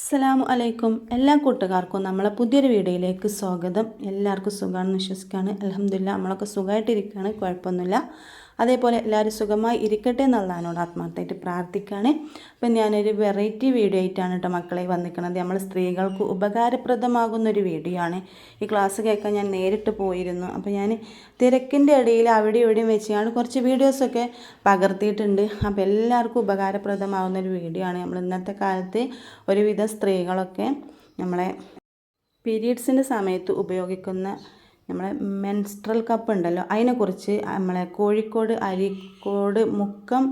അസ്സലാമു അലൈക്കും. എല്ലാ കൂട്ടുകാർക്കും നമ്മളെ പുതിയൊരു വീഡിയോയിലേക്ക് സ്വാഗതം. എല്ലാവർക്കും സുഖമാണെന്ന് വിശ്വസിക്കുകയാണ്. അലഹമില്ല നമ്മളൊക്കെ സുഖമായിട്ടിരിക്കുകയാണ്. കുഴപ്പമൊന്നുമില്ല. അതേപോലെ എല്ലാവരും സുഖമായി ഇരിക്കട്ടെ എന്നുള്ളതിനോട് ആത്മാർത്ഥമായിട്ട് പ്രാർത്ഥിക്കുകയാണ്. അപ്പം ഞാനൊരു വെറൈറ്റി വീഡിയോ ആയിട്ടാണ് കേട്ടോ മക്കളെ വന്നിരിക്കുന്നത് നമ്മൾ സ്ത്രീകൾക്ക് ഉപകാരപ്രദമാകുന്ന ഒരു വീഡിയോ ആണ്. ഈ ക്ലാസ് കേൾക്കാൻ ഞാൻ നേരിട്ട് പോയിരുന്നു. അപ്പോൾ ഞാൻ തിരക്കിന്റെ ഇടയിൽ അവിടെ ഇവിടെയും വെച്ച് ഞാൻ കുറച്ച് വീഡിയോസൊക്കെ പകർത്തിയിട്ടുണ്ട്. അപ്പോൾ എല്ലാവർക്കും ഉപകാരപ്രദമാകുന്ന ഒരു വീഡിയോ ആണ്. നമ്മൾ ഇന്നത്തെ കാലത്ത് ഒരുവിധം സ്ത്രീകളൊക്കെ നമ്മളെ പീരീഡ്സിന്റെ സമയത്ത് ഉപയോഗിക്കുന്ന നമ്മളെ മെൻസ്ട്രൽ കപ്പ് ഉണ്ടല്ലോ അതിനെക്കുറിച്ച് നമ്മളെ കോഴിക്കോട് അരീക്കോട് മുക്കം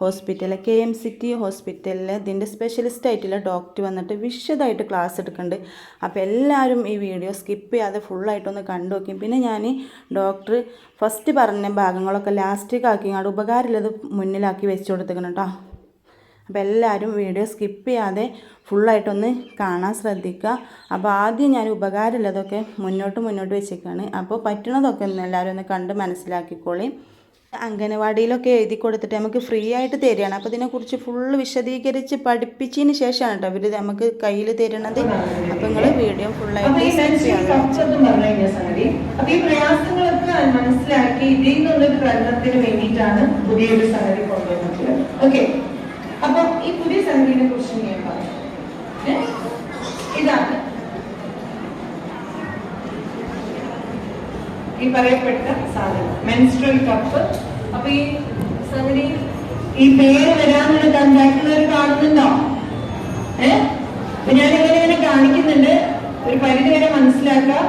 ഹോസ്പിറ്റലിലെ കെ എം സിറ്റി ഹോസ്പിറ്റലിൽ ഇതിന്റെ സ്പെഷ്യലിസ്റ്റ് ആയിട്ടുള്ള ഡോക്ടർ വന്നിട്ട് വിശദമായിട്ട് ക്ലാസ് എടുക്കുന്നുണ്ട്. അപ്പോൾ എല്ലാവരും ഈ വീഡിയോ സ്കിപ്പ് ചെയ്യാതെ ഫുള്ളായിട്ടൊന്ന് കണ്ടു നോക്കി. പിന്നെ ഞാൻ ഡോക്ടർ ഫസ്റ്റ് പറഞ്ഞ ഭാഗങ്ങളൊക്കെ ലാസ്റ്റിലേക്ക് അവിടെ ഉപകാരമുള്ളത് മുന്നിലാക്കി വെച്ച് കൊടുത്തേക്കണം കേട്ടോ അപ്പോൾ എല്ലാവരും വീഡിയോ സ്കിപ്പ് ചെയ്യാതെ ഫുള്ളായിട്ടൊന്ന് കാണാൻ ശ്രദ്ധിക്കുക. അപ്പോൾ ആദ്യം ഞാൻ ഉപകാരമുള്ളതൊക്കെ മുന്നോട്ട് മുന്നോട്ട് വെച്ചേക്കാണ്. അപ്പോൾ പറ്റണതൊക്കെ ഒന്ന് എല്ലാവരും ഒന്ന് കണ്ട് മനസ്സിലാക്കിക്കോളി. അംഗനവാടിയിലൊക്കെ എഴുതി കൊടുത്തിട്ട് നമുക്ക് ഫ്രീ ആയിട്ട് തരികയാണ്. അപ്പോൾ ഇതിനെക്കുറിച്ച് ഫുള്ള് വിശദീകരിച്ച് പഠിപ്പിച്ചതിന് ശേഷമാണ് കേട്ടോ ഇവർ നമുക്ക് കയ്യിൽ തരുന്നത്. അപ്പോൾ നിങ്ങൾ വീഡിയോ ഫുള്ളായിട്ട് സ്കിപ്പ് ചെയ്യാതെ സംഗതി. അപ്പൊ ഈ പ്രയാസങ്ങളൊക്കെ മനസ്സിലാക്കി ഇതിൽ നിന്നൊരു പ്രകടനത്തിന് വേണ്ടിയിട്ടാണ് പുതിയൊരു സംഗതി കൊണ്ടുവന്നിട്ടുള്ളത് ഓക്കെ. അപ്പൊ ഈ പുതിയ സംഗതിനെ കുറിച്ച് ഞാൻ പറയാം? ഇതാണ്. ഈ പറയപ്പെട്ട സാധനം മെൻസ്ട്രൽ കപ്പ് അപ്പൊ ഈ സംഗതി ഈ പേര് വരാനുള്ള കാണുന്നുണ്ടോ ഏഹ് അപ്പൊ ഞാൻ ഇങ്ങനെ ഇങ്ങനെ കാണിക്കുന്നുണ്ട് ഒരു പരിധി വരെ മനസ്സിലാക്കുക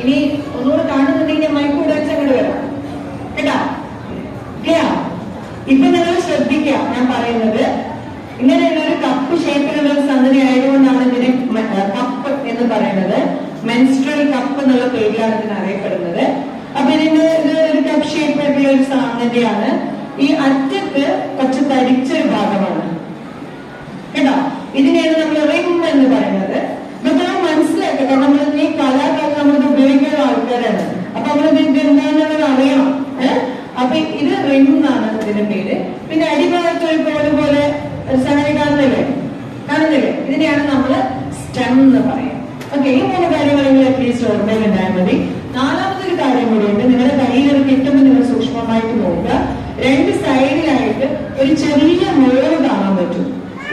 ഇനി ഒന്നുകൂടെ കാണുന്നുണ്ടെങ്കിൽ ഞാൻ മൈക്ക് കൂടെ വെച്ച് അങ്ങോട്ട് വരാം കേട്ടാ ക്ലിയർ ഇപ്പൊ നിങ്ങൾ ശ്രദ്ധിക്കുക ഞാൻ പറയുന്നത് ഇങ്ങനെയുള്ള ഒരു കപ്പ് ഷേപ്പിലുള്ള ഒരു സംഗതി ആയതുകൊണ്ടാണ് ഇതിനെ കപ്പ് എന്ന് പറയുന്നത് മെൻസ്ട്രൽ കപ്പ് എന്നുള്ള പേരിലാണ് ഇതിന് അറിയപ്പെടുന്നത് അപ്പൊ ഇതിന് ഇത് ഒരു കപ്പ് ഷേപ്പിലുള്ള ഒരു സംഗതിയാണ് ഈ അറ്റത്ത് കുറച്ച് തടിച്ചൊരു ഭാഗമാണ് കേട്ടോ ഇതിനെയാണ് നമ്മൾ റിം എന്ന് പറയുന്നത് ഇതൊക്കെ നമ്മൾ മനസ്സിലാക്കുക കാരണം നമ്മൾ ഈ കലാകാലം നമ്മൾ ഉപയോഗിക്കുന്ന ആൾക്കാരാണ് അപ്പൊ നമ്മൾ ഇത് എന്താണെന്നുള്ളത് അറിയണം ഏഹ് അപ്പൊ ഇത് റിം എന്നാണ് ഇതിന്റെ പേര് പിന്നെ അടിഭാഗത്ത് ഒരു പോലെ പോലെ ഒരു സംഗതി കാണുന്നില്ലേ കാണുന്നില്ലേ ഇതിനെയാണ് നമ്മൾ സ്റ്റെം എന്ന് പറയാം ഓക്കെ ഈ മൂന്ന് കാര്യങ്ങളെങ്കിലും അറ്റ്ലീസ്റ്റ് മതി നാലാമതൊരു കാര്യം കൂടിയുണ്ട് നിങ്ങളുടെ കയ്യിൽ ഒരു കിട്ടുമ്പോൾ നിങ്ങൾ സൂക്ഷ്മമായിട്ട് നോക്കുക. രണ്ട് സൈഡിലായിട്ട് ഒരു ചെറിയ മോൾ കാണാൻ പറ്റും.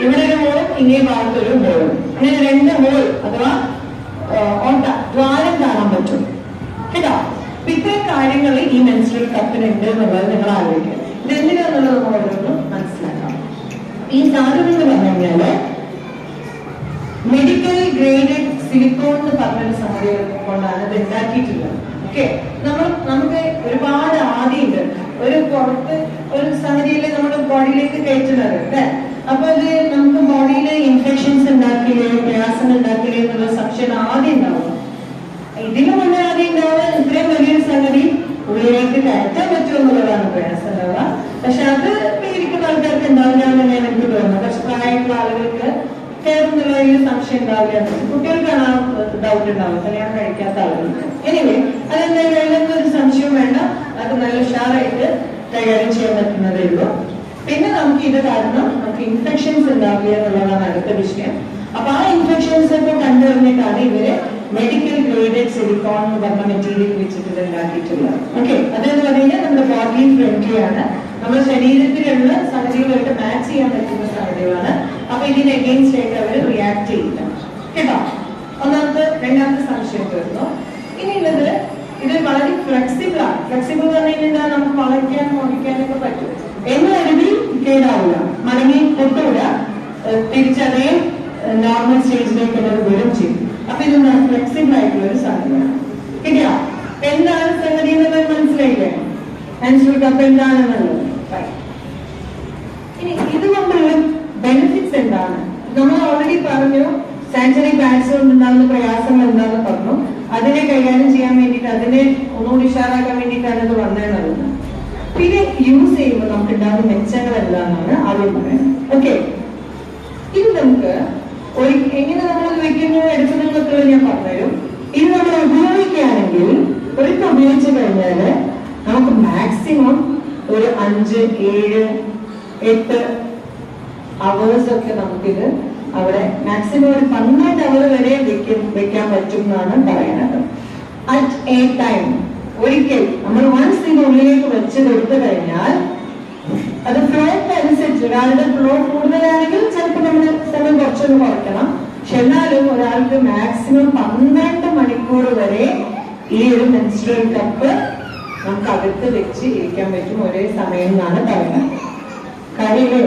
ഇവിടെ ഒരു മോൾ ഇങ്ങേ ഭാഗത്തൊരു ഹോളും അങ്ങനെ രണ്ട് മോൾ അഥവാ ഓട്ട ദ്വാരം കാണാൻ പറ്റും. കേട്ടോ? അപ്പൊ ഇത്രയും കാര്യങ്ങൾ ഈ മെൻസ്ട്രൽ കപ്പിനുണ്ട് എന്നുള്ളത് നിങ്ങൾ ആലോചിക്കുക ഇതെന്തിനാന്നുള്ളത് നമ്മൾ ഓരോന്നും മനസ്സിലാക്കാം ഈ സാധനം എന്ന് പറഞ്ഞു കഴിഞ്ഞാൽ മെഡിക്കൽ ഗ്രേഡഡ് സിലിക്കോൺ എന്ന് പറഞ്ഞൊരു സംഗതി കൊണ്ടാണ് ഇത് ഉണ്ടാക്കിയിട്ടുള്ളത്. ഓക്കെ നമ്മൾ നമുക്ക് ഒരുപാട് ആദിയുണ്ട്. ഒരു പുറത്ത് ഒരു സംഗതിയിൽ നമ്മുടെ ബോഡിയിലേക്ക് കയറ്റുന്നത് അല്ലേ അപ്പൊ അത് നമുക്ക് ബോഡിയിൽ ഇൻഫെക്ഷൻസ് ഉണ്ടാക്കില്ലേ പ്രയാസം ഉണ്ടാക്കില്ലേ എന്നുള്ള സംശയം ആദ്യം ഉണ്ടാവും. ഇതിനു മുന്നേ ആദ്യം ഉണ്ടാവുക ഇത്രയും വലിയൊരു സംഗതി ഉള്ളിലേക്ക് കയറ്റാൻ പറ്റുമോ എന്നുള്ളതാണ് പ്രയാസം ഉണ്ടാവുക. പക്ഷെ അത് പേരിക്കുന്ന ആൾക്കാർക്ക് ഉണ്ടാവില്ല എന്ന് ഞാൻ എനിക്ക് തോന്നുന്നു പക്ഷെ പ്രായമുള്ള ആളുകൾക്ക് കയറുന്നുള്ളതിൽ സംശയം ഉണ്ടാവില്ല. കുട്ടികൾക്കാണ് ആ ഡൗട്ട് ഉണ്ടാവുക. കല്യാണം കഴിക്കാത്ത ആളുകൾ. എനിവേ അതെന്തായാലും ഒരു സംശയവും വേണ്ട. അത് നല്ല ഉഷാറായിട്ട് കൈകാര്യം ചെയ്യാൻ പറ്റുന്നതേ ഉള്ളൂ. പിന്നെ നമുക്ക് ഇത് കാരണം നമുക്ക് ഇൻഫെക്ഷൻസ് ഉണ്ടാവില്ല എന്നുള്ളതാണ് അടുത്ത വിഷയം. അപ്പൊ ആ ഇൻഫെക്ഷൻസ് ഒക്കെ കണ്ടുവന്നിട്ടാണ് ഇവർ മെഡിക്കൽ ഗ്രേഡഡ് സിലിക്കോൺ എന്ന് പറഞ്ഞ മെറ്റീരിയൽ വെച്ചിട്ട് ഉണ്ടാക്കിയിട്ടുള്ളത്. ഓക്കെ അതെന്ന് പറഞ്ഞാൽ നമ്മുടെ ബോഡി ഫ്രണ്ട്ലി ആണ്. നമ്മുടെ ശരീരത്തിലുള്ള സംഗതികളായിട്ട് മാച്ച് ചെയ്യാൻ പറ്റുന്ന സാഹചര്യമാണ്. അപ്പൊ ഇതിന് എഗെയിൻസ്റ്റ് ആയിട്ട് അവർ റിയാക്ട് ചെയ്യില്ല കേട്ടോ? ഒന്നാമത്തെ രണ്ടാമത്തെ സംശയം തീർന്നു ഇനിയുള്ളത് ഇത് വളരെ ഫ്ലെക്സിബിൾ ആണ്. ഫ്ലെക്സിബിൾ എന്ന് പറഞ്ഞു കഴിഞ്ഞാൽ നമുക്ക് വളയ്ക്കാനും ഓടിക്കാനൊക്കെ പറ്റും. എന്ന് കരുതി കേടാവില്ല. മടങ്ങി കൊണ്ടുവിടുക. തിരിച്ചതേ നോർമൽ സ്റ്റേജിലേക്ക് അത് വരും ചെയ്യും. അപ്പൊ ഇത് ഫ്ലെക്സിബിൾ ആയിട്ടുള്ള ഒരു സാധനമാണ് കിട്ടിയോ? എന്താണ് സംഗതി എന്നുള്ളത് മനസ്സിലായില്ലേ? മെൻസ്ട്രൽ കപ്പ് എന്താണെന്നുള്ളത് Right. ഇനി ഇതുകൊണ്ടുള്ള ബെനിഫിറ്റ്സ് എന്താണ് നമ്മൾ ഓൾറെഡി പറഞ്ഞു സാനിറ്ററി പാഡ്സ് കൊണ്ടുണ്ടാകുന്ന പ്രയാസങ്ങൾ എന്താണെന്ന് പറഞ്ഞു. അതിനെ കൈകാര്യം ചെയ്യാൻ വേണ്ടിയിട്ട് അതിനെ ഒന്നുകൂടി ഉഷാറാക്കാൻ വേണ്ടിയിട്ടാണ് ഇത് വന്നതെന്നുള്ളത്. പിന്നെ യൂസ് ചെയ്യുമ്പോൾ നമുക്ക് ഉണ്ടാകുന്ന മെച്ചങ്ങൾ എന്താണെന്നാണ് ആദ്യം പറയുന്നത്. ഓക്കെ ഇത് നമുക്ക് എങ്ങനെ നമ്മൾ വെക്കുന്നു എടുക്കുന്നതൊക്കെ ഞാൻ പറഞ്ഞുതരും. ഇത് നമ്മൾ ഉപയോഗിക്കുകയാണെങ്കിൽ ഒരിക്കൽ ഉപയോഗിച്ചു കഴിഞ്ഞാൽ നമുക്ക് മാക്സിമം ഒരു അഞ്ച് ഏഴ് എട്ട് അവേഴ്സ് ഒക്കെ നമുക്കിത് അവിടെ മാക്സിമം ഒരു പന്ത്രണ്ട് അവർ വരെ വെക്കും വെക്കാൻ പറ്റും എന്നാണ് പറയുന്നത്. അറ്റ് എ ടൈം ഒരിക്കൽ നമ്മൾ വൺസ് ഇത് ഉള്ളിലേക്ക് വെച്ച് കൊടുത്തു കഴിഞ്ഞാൽ അത് ഫ്ലോക്ക് അനുസരിച്ച് ഒരാളുടെ ഫ്ലോ കൂടുതലാണെങ്കിൽ ചിലപ്പോൾ നമ്മൾ സമയം കുറച്ചൊന്ന് കുറയ്ക്കണം. പക്ഷെ എന്നാലും ഒരാൾക്ക് മാക്സിമം പന്ത്രണ്ട് മണിക്കൂർ വരെ ഈ ഒരു മെൻസ്ട്രൽ കപ്പ് നമുക്ക് അകത്ത് വെച്ച് ഇരിക്കാൻ പറ്റും ഒരേ സമയം എന്നാണ് പറയുന്നത്. കാര്യമില്ലേ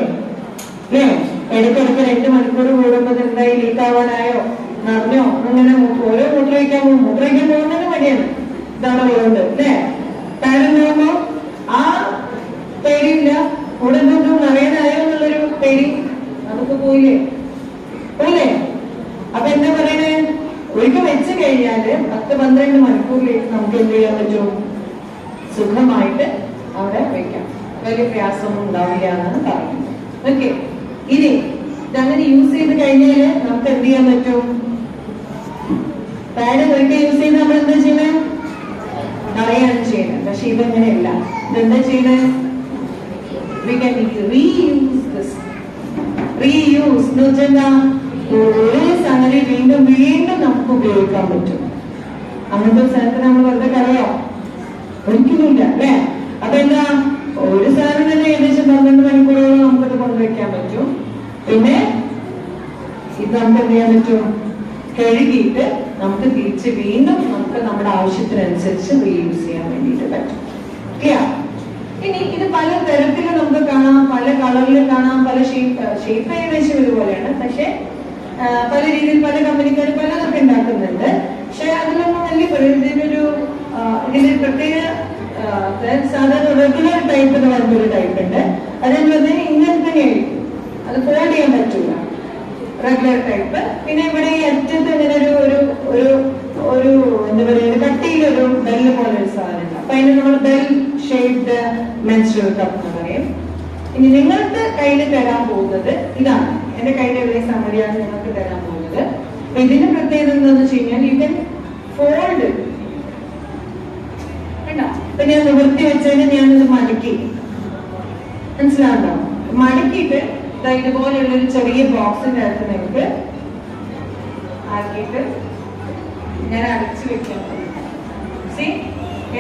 അല്ലേ? ഇടയ്ക്കിടയ്ക്ക് രണ്ട് മണിക്കൂർ കൂടുമ്പോൾ എന്തായി ലീക്ക് ആവാനായോ? നിറഞ്ഞോ അങ്ങനെ ഓരോ മൂത്രമൊഴിക്കാൻ പോകും. മൂത്രമൊഴിക്കാൻ പോകുന്നതിന് മടിയാണ്. ഇതാണ് ഉള്ളത് അല്ലേ? കാരണം എന്താകുമ്പോ ആ പേടിയില്ല. കൂടെ എന്തെങ്കിലും നിറയാനായോ എന്നുള്ളൊരു പേടി. അതൊക്കെ പോയില്ലേ? പോയില്ലേ? അപ്പൊ എന്താ പറയണേ? ഒരിക്കൽ വെച്ച് കഴിഞ്ഞാൽ പത്ത് പന്ത്രണ്ട് മണിക്കൂറിലേക്ക് നമുക്ക് എന്ത് ചെയ്യാൻ പറ്റും? സുഖമായിട്ട് അവിടെ വെക്കാം. വലിയ പ്രയാസമൊന്നും ഉണ്ടാവില്ല എന്നാണ് പറയുന്നത്. ഓക്കെ ഇനി ഇതങ്ങനെ യൂസ് ചെയ്ത് കഴിഞ്ഞാൽ നമുക്ക് എന്ത് ചെയ്യാൻ പറ്റും? പാഡ് ഒരിക്കൽ യൂസ് ചെയ്ത് നമ്മൾ എന്താ ചെയ്യണേ കളയാണ് ചെയ്യുന്നത് പക്ഷെ ഇതങ്ങനെയല്ല. ഇതെന്താ ചെയ്യണേ സാധനം വീണ്ടും വീണ്ടും നമുക്ക് ഉപയോഗിക്കാൻ പറ്റും. അങ്ങനത്തെ സ്ഥലത്ത് നമ്മൾ വെറുതെ കളയോ. ഒരിക്കലുമില്ല അല്ലേ? അപ്പൊ എന്താ ഒരു സാധനം തന്നെ ഏകദേശം പന്ത്രണ്ട് മണിക്കൂറോളം നമുക്കത് കൊണ്ടുവയ്ക്കാൻ പറ്റും. പിന്നെ ഇത് നമുക്ക് എന്ത് ചെയ്യാൻ പറ്റും? കഴുകിയിട്ട് നമുക്ക് തിരിച്ച് വീണ്ടും നമുക്ക് നമ്മുടെ ആവശ്യത്തിനനുസരിച്ച് റീയൂസ് ചെയ്യാൻ വേണ്ടിയിട്ട് പറ്റും. ഇനി ഇത് പല തരത്തിൽ നമുക്ക് കാണാം. പല കളറിൽ കാണാം. പല ഷേപ്പ് ഷേപ്പ് ഏകദേശം ഇതുപോലെയാണ്. പക്ഷെ പല രീതിയിൽ പല കമ്പനിക്കാർ പലതൊക്കെ ഉണ്ടാക്കുന്നുണ്ട്. പക്ഷെ അതിലൊന്നും വലിയ ഒരു ഇതിന്റെ പ്രത്യേക അതായത് സാധാരണ റെഗുലർ ടൈപ്പ് എന്ന് പറഞ്ഞൊരു ടൈപ്പ് ഉണ്ട്. അതേപോലെ തന്നെ ഇങ്ങനെ തന്നെ അത് ഫോൾഡ് ചെയ്യാൻ പറ്റില്ല റെഗുലർ ടൈപ്പ് പിന്നെ ഇവിടെ ഈ അറ്റത്ത് ഇങ്ങനെ ഒരു ഒരു ഒരു ഒരു എന്താ പറയുക കട്ടിയിലൊരു ബെല്ല് പോലെ ഒരു സാധനം ഉണ്ട്. അപ്പൊ അതിന് നമ്മൾ ബെൽ ഷേപ്ഡ് മെൻസ്ട്രൽ കപ്പ് എന്ന് പറയും. ഇനി നിങ്ങൾക്ക് കയ്യിൽ തരാൻ പോകുന്നത് ഇതാണ്. എന്റെ കയ്യിൽ ഇവിടെ സമരിയാണ് നിങ്ങൾക്ക് തരാൻ പോകുന്നത്. അപ്പൊ ഇതിന്റെ പ്രത്യേകത എന്താണെന്ന് വെച്ച് കഴിഞ്ഞാൽ കൻ ഫോൾഡ് ഇപ്പൊ ഞാൻ നിവർത്തി വെച്ചതിന് ഞാനത് മടക്കി. മനസ്സിലാവുണ്ടോ മടക്കിയിട്ട് ഇതുപോലെയുള്ള ഒരു ചെറിയ ബോക്സിന്റെ അകത്ത് നിങ്ങൾക്ക് ആക്കിയിട്ട് ഞാൻ അടച്ചു വെക്കാം. സി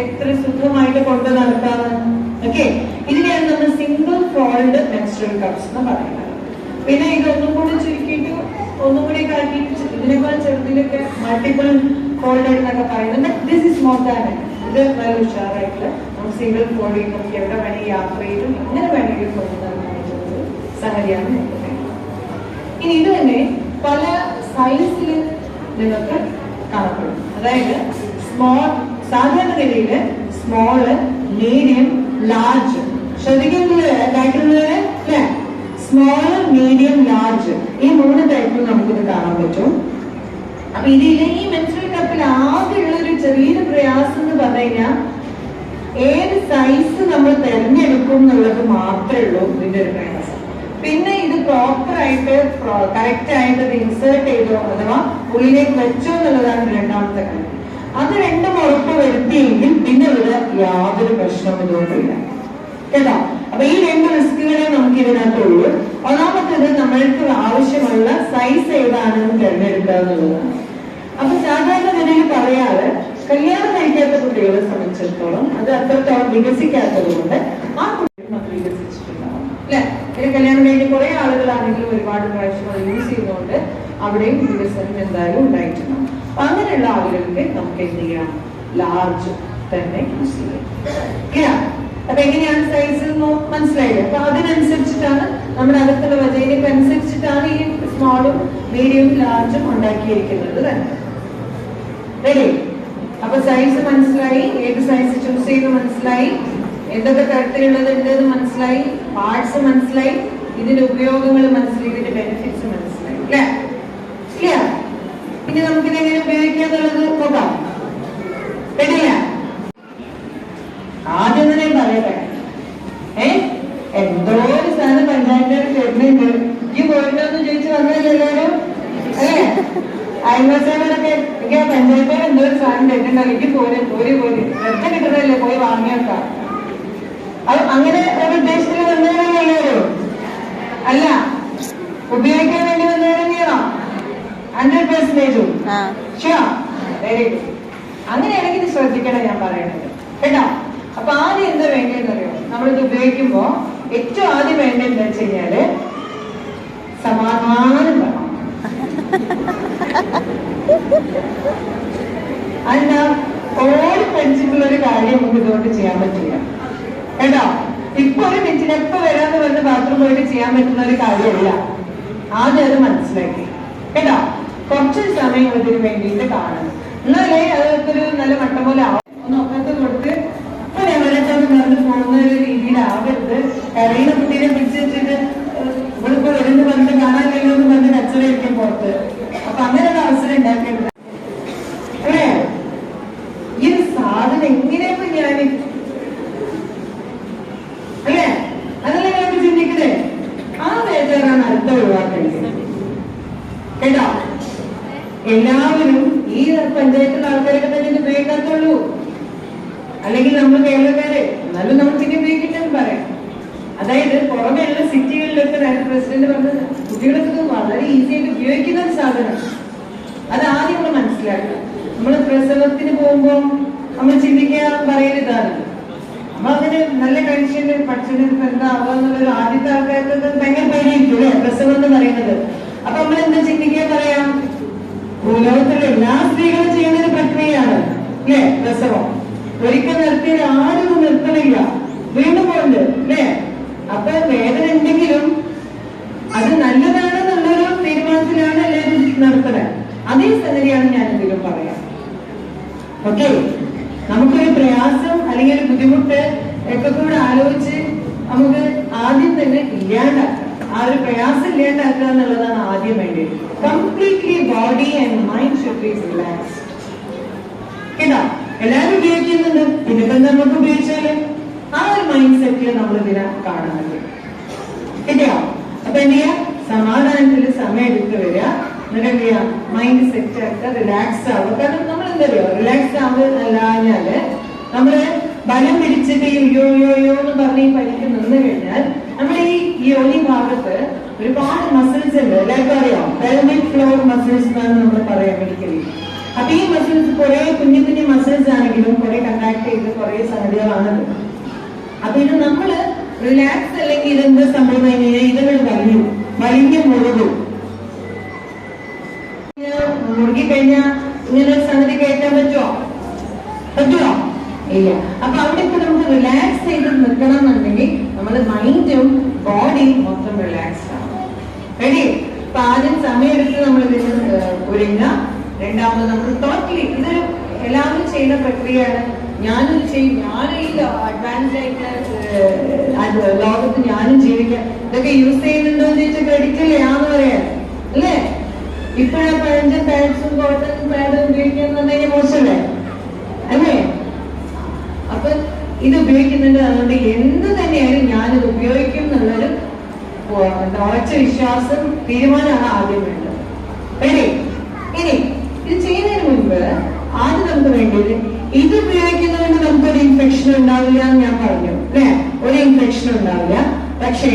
എത്ര സുഖമായിട്ട് കൊണ്ട് നടത്താം ഓക്കെ ഇതിനെയാണ് നമ്മൾ സിംഗിൾ ഫോൾഡ് മെൻസ്ട്രൽ കപ്സ് എന്ന് പറയുന്നത്. പിന്നെ ഇത് ഒന്നും കൂടി ചുരുക്കിയിട്ട് ഒന്നും കൂടി കാട്ടിയിട്ട് ഇതിനേക്കാൾ ചെറുതിലൊക്കെ മൾട്ടിപ്പിൾ ഫോൾഡ് എന്നൊക്കെ പറയുന്നത്. ദിസ് ഇസ് മോർ ദാൻ ഇത് നല്ല ഉഷാറായിട്ടുള്ള നമുക്ക് സിംഗിൾ ബോഡി നോക്കി എവിടെ വേണമെങ്കിൽ യാത്ര ചെയ്തും എങ്ങനെ വേണമെങ്കിലും കൊണ്ടു നടക്കാൻ ഒരു സംഗതിയാണ് നമുക്ക് ഇനി ഇത് തന്നെ പല സൈസിൽ നിങ്ങൾക്ക് കാണപ്പെടും. അതായത് സ്മോൾ സാധാരണ സാധാരണഗതിയിൽ സ്മോൾ മീഡിയം ലാർജ് ശ്രദ്ധിക്കുന്നത് അല്ലേ സ്മോൾ മീഡിയം ലാർജ് ഈ മൂന്ന് ടൈപ്പിൽ നമുക്കിത് കാണാൻ പറ്റും. അപ്പൊ ഇതിലെ ഈ മെൻസ്ട്രൽ കപ്പിൽ ഒരു ചെറിയൊരു പ്രയാസം എന്ന് പറഞ്ഞു കഴിഞ്ഞാൽ ഏത് സൈസ് നമ്മൾ തിരഞ്ഞെടുക്കും എന്നുള്ളത് മാത്രമേ ഉള്ളൂ ഇതിന്റെ ഒരു പ്രയാസം. പിന്നെ ഇത് പ്രോപ്പർ ആയിട്ട് കറക്റ്റ് ആയിട്ട് ഇൻസേർട്ട് ചെയ്തോ അഥവാ ഉള്ളിലേക്ക് വെച്ചോ എന്നുള്ളതാണ് രണ്ടാമത്തെ കാര്യം. അത് രണ്ടും ഉറപ്പ് വരുത്തിയെങ്കിൽ പിന്നെ ഇവിടെ യാതൊരു പ്രശ്നവും ഇതുകൊണ്ടില്ല. കേട്ടോ? അപ്പൊ ഈ രണ്ട് റിസ്കുകളെ നമുക്ക് ഇതിനകത്തുള്ളൂ ഒന്നാമത്തേത് നമ്മൾക്ക് ആവശ്യമുള്ള സൈസ് ഏതാണെന്ന് തിരഞ്ഞെടുക്കുക എന്നുള്ളതാണ്. അപ്പൊ സാധാരണ നിലയിൽ പറയാറ് കല്യാണം കഴിക്കാത്ത കുട്ടികളെ സംബന്ധിച്ചിടത്തോളം അത് അത്രത്തോളം വികസിക്കാത്തത് കൊണ്ട് ആ കുട്ടികൾ അത് വികസിച്ചിട്ടുണ്ടാവും. അല്ലെ? കല്യാണം കഴിഞ്ഞ് കുറെ ആളുകളാണെങ്കിലും ഒരുപാട് പ്രാവശ്യം അത് യൂസ് ചെയ്യുന്നതുകൊണ്ട് അവിടെയും വികസനം എന്തായാലും ഉണ്ടായിട്ടുണ്ടാവും അപ്പൊ അങ്ങനെയുള്ള ആളുകൾക്ക് നമുക്ക് എന്ത് ചെയ്യാം? ലാർജ് തന്നെ യൂസ് ചെയ്യാം? അപ്പൊ എങ്ങനെയാണ് സൈസ് മനസ്സിലായത് അപ്പൊ അതിനനുസരിച്ചിട്ടാണ് നമ്മുടെ അകത്തുള്ള വജൈനക്ക് അനുസരിച്ചിട്ടാണ് ഈ സ്മോളും മീഡിയവും ലാർജും ഉണ്ടാക്കിയിരിക്കുന്നത് തന്നെ. അപ്പൊ സൈസ് മനസ്സിലായി ഏത് സൈസ് ചൂസ് ചെയ്ത് മനസ്സിലായി എന്തൊക്കെ തരത്തിലുള്ളത് ഉണ്ടെന്ന് മനസ്സിലായി പാർട്സ് മനസ്സിലായി ഇതിന്റെ ഉപയോഗങ്ങൾ മനസ്സിലായി ഇതിന്റെ ബെനിഫിറ്റ്സ് മനസ്സിലായി. അല്ലേ ക്ലിയർ ഇനി നമുക്കിത് എങ്ങനെ ഉപയോഗിക്കാന്നുള്ളത് നോക്കാം. റെഡിയ ആദ്യം തന്നെ പറയട്ടെ. ഏ? എന്തോ ഒരു സാധനം പഞ്ചായത്തിൽ ചേർന്നിട്ട് ഈ പോയിട്ടോന്ന് ചോദിച്ചു വന്നല്ലേ എല്ലാവരും അല്ലേ? അയൽവാസികളൊക്കെ എനിക്ക് ആ പഞ്ചായത്തിൽ എന്തോ ഒരു സാധനം തരുന്നുണ്ടോ. എനിക്ക് പോരെ പോരെ പോരെ. വെറുതെ കിട്ടുന്നതല്ലേ പോയി വാങ്ങിയേക്കാം അത് അങ്ങനെ ഒരു ഉദ്ദേശത്തിൽ വന്നവരല്ലേ അല്ല ഉപയോഗിക്കാൻ വേണ്ടി തന്നെയാണോ ഹൺഡ്രഡ് പെർസെന്റേജും വെരി ഗുഡ് അങ്ങനെയാണെങ്കിൽ ഇത് ശ്രദ്ധിക്കണം ഞാൻ പറയണത്. കേട്ടോ? അപ്പൊ ആദ്യം എന്താ വേണ്ടതെന്നറിയോ? നമ്മളിത് ഉപയോഗിക്കുമ്പോ ഏറ്റവും ആദ്യം വേണ്ടത് എന്താ വെച്ച് കഴിഞ്ഞാൽ സമാധാനം വേണം. അല്ല ഓടി പഠിച്ചിട്ടുള്ള ഒരു കാര്യം നമുക്ക് ഇതുകൊണ്ട് ചെയ്യാൻ പറ്റില്ല. കേട്ടോ? ഇപ്പൊ ഒരു മിനിറ്റിന് എപ്പോ വരാന്ന് പറഞ്ഞ് ബാത്റൂം പോയിട്ട് ചെയ്യാൻ പറ്റുന്ന ഒരു കാര്യമല്ല. ആദ്യം അത് മനസ്സിലാക്കി. കേട്ടോ? കുറച്ച് സമയം ഇതിന് വേണ്ടിയിട്ട് കാണണം. എന്നാലേ അതൊരു നല്ല മട്ടം പോലെ ആവും. ഒന്ന് ഒക്കത്ത് കൊടുത്ത് ഇപ്പൊ പോകുന്ന ഒരു രീതിയിലാവരുത്. കരയുന്ന കുട്ടീനെ പിടിച്ചിട്ട് വെച്ചിട്ട് ഇപ്പൊ വരുന്ന പറഞ്ഞ് കാണാനില്ലല്ലോ എന്ന് പറഞ്ഞ് പുറത്ത്. അപ്പൊ അങ്ങനെ ഒരു അവസരം ഉണ്ടാക്കരുത് അല്ലേ? ഈ സാധനം എങ്ങനെയപ്പോ ഞാൻ അല്ലേ? അതല്ലേ ഞങ്ങൾക്ക് ആ ബേജാറാണ് അടുത്ത ഒഴിവാക്കേണ്ടത്. കേട്ടോ? എല്ലാവരും ഈ പഞ്ചായത്തിലെ ആൾക്കാരൊക്കെ തന്നെ ഉപയോഗിക്കാത്തുള്ളൂ. അല്ലെങ്കിൽ നമ്മൾ കേരളക്കാര് എന്നാലും നമ്മൾ പിന്നെ ഉപയോഗിക്കില്ലെന്ന് പറയാം. അതായത് പുറമെയുള്ള സിറ്റികളിലൊക്കെ പ്രസിഡന്റ് പറഞ്ഞത്. കുട്ടികളൊക്കെ ഇത് വളരെ ഈസി ആയിട്ട് ഉപയോഗിക്കുന്ന ഒരു സാധനം. അത് ആദ്യം നമ്മൾ മനസ്സിലാക്കുക നമ്മൾ പ്രസവത്തിന് പോകുമ്പോൾ നമ്മൾ ചിന്തിക്കാൻ പറയുന്ന ഇതാണ്. അപ്പൊ അങ്ങനെ നല്ല ടെൻഷന് പഠിച്ചതിന് ഇപ്പൊ എന്താ ആവുക എന്നുള്ളൊരു ആദ്യത്തെ ആൾക്കാർക്ക് ഭയങ്കര പേടിയിരിക്കും അല്ലെ? പ്രസവം എന്ന് പറയുന്നത്. അപ്പൊ നമ്മൾ എന്താ ചിന്തിക്കാൻ പറയാം? ഭൂലോകത്തിലെ എല്ലാ സ്ത്രീകളും ചെയ്യുന്ന ഒരു പ്രക്രിയയാണ് അല്ലേ? പ്രസവം. ഒരിക്കൽ നിർത്തിയ ആരും നിർത്തണില്ല. വീണ്ടും പോണ്ട് അല്ലേ? അപ്പൊ വേദന ഉണ്ടെങ്കിലും അത് നല്ലതാണെന്നുള്ളൊരു തീരുമാനത്തിലാണ് എല്ലാവരും നടത്തുന്നത് അതേ സംഗതിയാണ് ഞാൻ ഇതിലും പറയാം. ഓക്കെ നമുക്കൊരു പ്രയാസം അല്ലെങ്കിൽ ഒരു ബുദ്ധിമുട്ട് ഒക്കെ കൂടെ ആലോചിച്ച് നമുക്ക് ആദ്യം തന്നെ ഇല്ലാണ്ടാക്കാം ആ ഒരു പ്രയാസം ഇല്ലാണ്ടാക്കുക എന്നുള്ളതാണ് ആദ്യം വേണ്ടത്. Completely body and mind should be relaxed കേട്ടോ? എല്ലാവരും ഉപയോഗിക്കുന്നുണ്ട്. പിന്നെ തന്നെ നമുക്ക് ഉപയോഗിച്ചാൽ ആ ഒരു മൈൻഡ് സെറ്റിൽ നമ്മൾ ഇതിനെ കാണുന്നുണ്ട്. കിട്ടിയോ? ചെയ്യാ സമാധാനത്തിൽ സമയം എടുത്ത് വരിക എന്നിട്ട് മൈൻഡ് സെറ്റ് ആക്കുക റിലാക്സ് ആവുക. കാരണം നമ്മൾ എന്താ പറയുക റിലാക്സ് ആവുന്നല്ലാഞ്ഞാൽ നമ്മൾ ബലം പിടിച്ചിട്ട് യോ യോ യോ എന്ന് പറഞ്ഞ് ഈ പനിക്ക് നിന്ന് കഴിഞ്ഞാൽ നമ്മുടെ ഈ യോനി ഭാഗത്ത് ഒരുപാട് മസിൽസ് ഉണ്ട്. എല്ലാവർക്കും അറിയാം. പെൽമിക് ഫ്ലോർ മസിൽസ് എന്നാണ് നമ്മൾ പറയാൻ മെഡിക്കലി അപ്പൊ ഈ മസിൽസ് കുറെ കുഞ്ഞു കുഞ്ഞു മസിൽസ് ആണെങ്കിലും കുറെ കണ്ടാക്ട് ചെയ്ത് കുറെ സംഗതികളാണ്. അപ്പൊ ഇത് നമ്മൾ റിലാക്സ് അല്ലെങ്കിൽ ഇതെന്ത് സംഭവം കഴിഞ്ഞാൽ ഇതുകൾ വലിയും വലിഞ്ഞു മുറുകും മുറുകി ഇങ്ങനെ സംഗതി കയറ്റാൻ പറ്റുമോ പറ്റുമോ ഇല്ല. അപ്പൊ അവിടെ ഇപ്പൊ നമുക്ക് റിലാക്സ് ചെയ്ത് നിൽക്കണം എന്നുണ്ടെങ്കിൽ നമ്മുടെ മൈൻഡും ബോഡിയും മൊത്തം റിലാക്സ് ആവും അപ്പൊ ആദ്യം സമയമെടുത്ത് നമ്മൾ ഇതിന് ഒരുങ്ങ രണ്ടാമത് നമ്മൾ ടോട്ടലി ഇതൊരു എല്ലാവരും ചെയ്യുന്ന പ്രക്രിയയാണ്. ഞാനും ചെയ്യും ഞാനും അഡ്വാൻസ് ആയിട്ട് ലോകത്ത് ഞാനും ജീവിക്കാം. ഇതൊക്കെ യൂസ് ചെയ്യുന്നുണ്ടോ എന്ന് ചോദിച്ചാൽ ക്രെഡിറ്റ് അല്ലേ പറയാം അല്ലേ? ഇപ്പോഴാ പഴഞ്ചൻ പാൻസും കോട്ടൺ പാഡും ഉപയോഗിക്കുന്നുണ്ടെങ്കിൽ മോശമല്ലേ? അല്ലേ? അപ്പൊ ഇത് ഉപയോഗിക്കുന്നുണ്ട് അതുകൊണ്ട് എന്ത് തന്നെയായാലും ഞാനിത് ഉപയോഗിക്കും എന്നുള്ളൊരു ഉറച്ച വിശ്വാസം തീരുമാനമാണ് ആദ്യം വേണ്ടത്. ഇനി ഇത് ചെയ്യുന്നതിന് മുൻപ് ആദ്യം നമുക്ക് വേണ്ടത് ഇത് ഉപയോഗിക്കുന്നതുകൊണ്ട് നമുക്കൊരു ഇൻഫെക്ഷൻ ഉണ്ടാവില്ല എന്ന് ഞാൻ പറഞ്ഞു അല്ലെ? ഒരു ഇൻഫെക്ഷൻ ഉണ്ടാവില്ല. പക്ഷേ